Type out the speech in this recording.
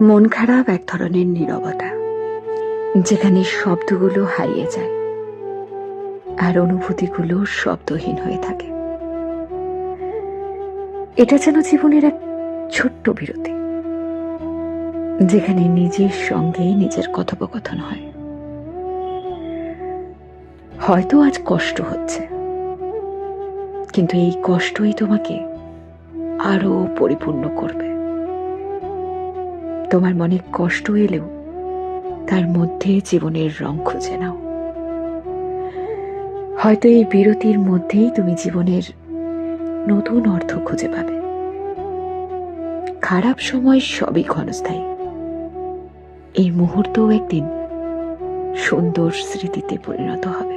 মন খারাপ এক ধরনের নীরবতা, যেখানে শব্দগুলো হারিয়ে যায় আর অনুভূতিগুলো শব্দহীন হয়ে থাকে। এটা যেন জীবনের এক ছোট্ট বিরতি, যেখানে নিজের সঙ্গে নিজের কথোপকথন হয়। হয়তো আজ কষ্ট হচ্ছে, কিন্তু এই কষ্টই তোমাকে আরও পরিপূর্ণ করবে। তোমার মনে কষ্ট এলেও তার মধ্যে জীবনের রং খুঁজে নাও। হয়তো এই বিরতির মধ্যেই তুমি জীবনের নতুন অর্থ খুঁজে পাবে। খারাপ সময় সবই ক্ষণস্থায়ী। এই মুহূর্তও একদিন সুন্দর স্মৃতিতে পরিণত হবে।